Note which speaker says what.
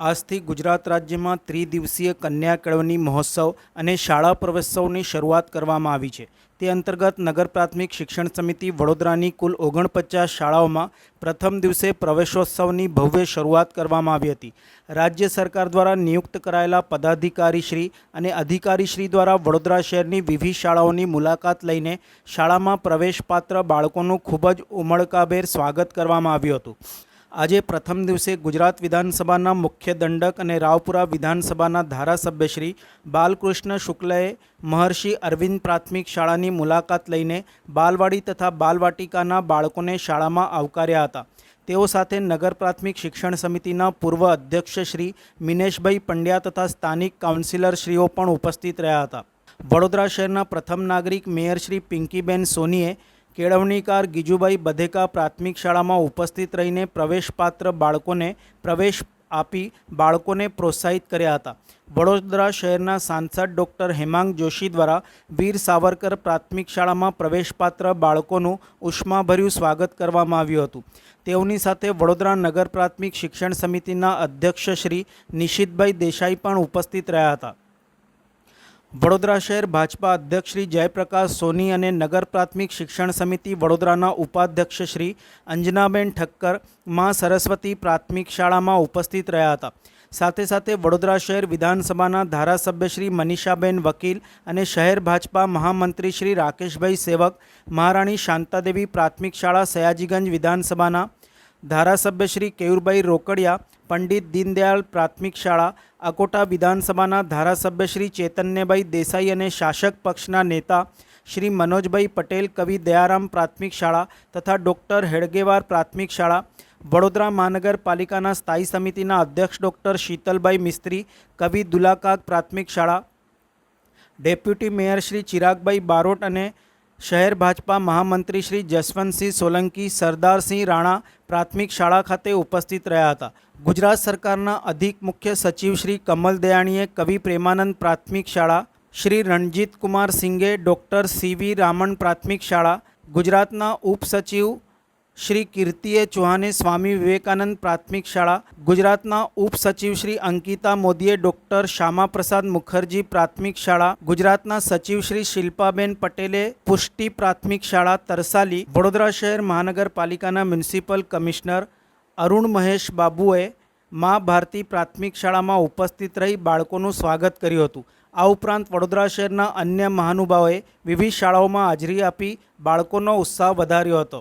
Speaker 1: આજથી ગુજરાત રાજ્યમાં ત્રિદિવસીય કન્યા કેળવણી મહોત્સવ અને શાળા પ્રવેશોત્સવની શરૂઆત કરવામાં આવી છે. તે અંતર્ગત નગર પ્રાથમિક શિક્ષણ સમિતિ વડોદરાની કુલ ઓગણપચાસ શાળાઓમાં પ્રથમ દિવસે પ્રવેશોત્સવની ભવ્ય શરૂઆત કરવામાં આવી હતી. રાજ્ય સરકાર દ્વારા નિયુક્ત કરાયેલા પદાધિકારીશ્રી અને અધિકારીશ્રી દ્વારા વડોદરા શહેરની વિવિધ શાળાઓની મુલાકાત લઈને શાળામાં પ્રવેશપાત્ર બાળકોનું ખૂબ જ ઉમળકાભેર સ્વાગત કરવામાં આવ્યું હતું. આજે પ્રથમ દિવસે ગુજરાત વિધાનસભાના મુખ્ય દંડક અને રાવપુરા વિધાનસભાના ધારાસભ્ય શ્રી બાલકૃષ્ણ શુક્લએ મહર્ષિ અરવિંદ પ્રાથમિક શાળાની મુલાકાત લઈને બાલવાડી તથા બાલવાટિકાના બાળકોને શાળામાં આવકાર્યા હતા. તેઓ સાથે નગર પ્રાથમિક શિક્ષણ સમિતિના પૂર્વ અધ્યક્ષ શ્રી મિનેશભાઈ પંડ્યા તથા સ્થાનિક કાઉન્સિલરશ્રીઓ પણ ઉપસ્થિત રહ્યા હતા. વડોદરા શહેરના પ્રથમ નાગરિક મેયર શ્રી પિંકીબેન સોનીએ કેળવણીકાર ગીજુભાઈ બધેકા પ્રાથમિક શાળામાં ઉપસ્થિત રહીને પ્રવેશપાત્ર બાળકોને પ્રવેશ આપી બાળકોને પ્રોત્સાહિત કર્યા હતા. વડોદરા શહેરના સાંસદ ડૉક્ટર હેમાંગ જોશી દ્વારા વીર સાવરકર પ્રાથમિક શાળામાં પ્રવેશપાત્ર બાળકોનું ઉષ્માભર્યું સ્વાગત કરવામાં આવ્યું હતું. તેઓની સાથે વડોદરા નગર પ્રાથમિક શિક્ષણ સમિતિના અધ્યક્ષ શ્રી નિશિતભાઈ દેસાઈ પણ ઉપસ્થિત રહ્યા હતા. વડોદરા શહેર ભાજપા અધ્યક્ષ શ્રી જયપ્રકાશ સોની અને નગર પ્રાથમિક શિક્ષણ સમિતિ વડોદરાના ઉપાધ્યક્ષ શ્રી અંજનાબેન ઠક્કરમાં સરસ્વતી પ્રાથમિક શાળામાં ઉપસ્થિત રહ્યા હતા. સાથે સાથે વડોદરા શહેર વિધાનસભાના ધારાસભ્ય શ્રી મનીષાબેન વકીલ અને શહેર ભાજપા મહામંત્રી શ્રી રાકેશભાઈ સેવક, મહારાણી શાંતાદેવી પ્રાથમિક શાળા સયાજીગંજ વિધાનસભાના ધારાસભ્ય શ્રી કેયુરભાઈ રોકડિયા, પંડિત દીનદયાળ પ્રાથમિક શાળા, અકોટા વિધાનસભાના ધારાસભ્ય શ્રી ચેતન્યભાઈ દેસાઈ અને શાસક પક્ષના નેતા શ્રી મનોજભાઈ પટેલ, કવિ દયારામ પ્રાથમિક શાળા તથા ડૉક્ટર હેડગેવાર પ્રાથમિક શાળા, વડોદરા મહાનગરપાલિકાના સ્થાયી સમિતિના અધ્યક્ષ ડૉક્ટર શીતલભાઈ મિસ્ત્રી, કવિ દુલાકાક પ્રાથમિક શાળા, ડેપ્યુટી મેયર શ્રી ચિરાગભાઈ બારોટ અને શહેર ભાજપા મહામંત્રી શ્રી જસવંતસિંહ સોલંકી સરદારસિંહ રાણા પ્રાથમિક શાળા ખાતે ઉપસ્થિત રહ્યા હતા. ગુજરાત સરકારના અધિક મુખ્ય સચિવ શ્રી કમલ દયાણીએ કવિ પ્રેમાનંદ પ્રાથમિક શાળા, શ્રી રણજીત કુમાર સિંઘે ડૉક્ટર સીવી રામણ પ્રાથમિક શાળા, ગુજરાતના ઉપસચિવ શ્રી કીર્તિએ ચૌહાણે સ્વામી વિવેકાનંદ પ્રાથમિક શાળા, ગુજરાતના ઉપસચિવ શ્રી અંકિતા મોદીએ ડૉક્ટર શ્યામાપ્રસાદ મુખર્જી પ્રાથમિક શાળા, ગુજરાતના સચિવ શ્રી શિલ્પાબેન પટેલે પુષ્ટિ પ્રાથમિક શાળા તરસાલી, વડોદરા શહેર મહાનગરપાલિકાના મ્યુનિસિપલ કમિશનર અરુણ મહેશ બાબુએ મા ભારતી પ્રાથમિક શાળામાં ઉપસ્થિત રહી બાળકોનું સ્વાગત કર્યું હતું. આ ઉપરાંત વડોદરા શહેરના અન્ય મહાનુભાવોએ વિવિધ શાળાઓમાં હાજરી આપી બાળકોનો ઉત્સાહ વધાર્યો હતો.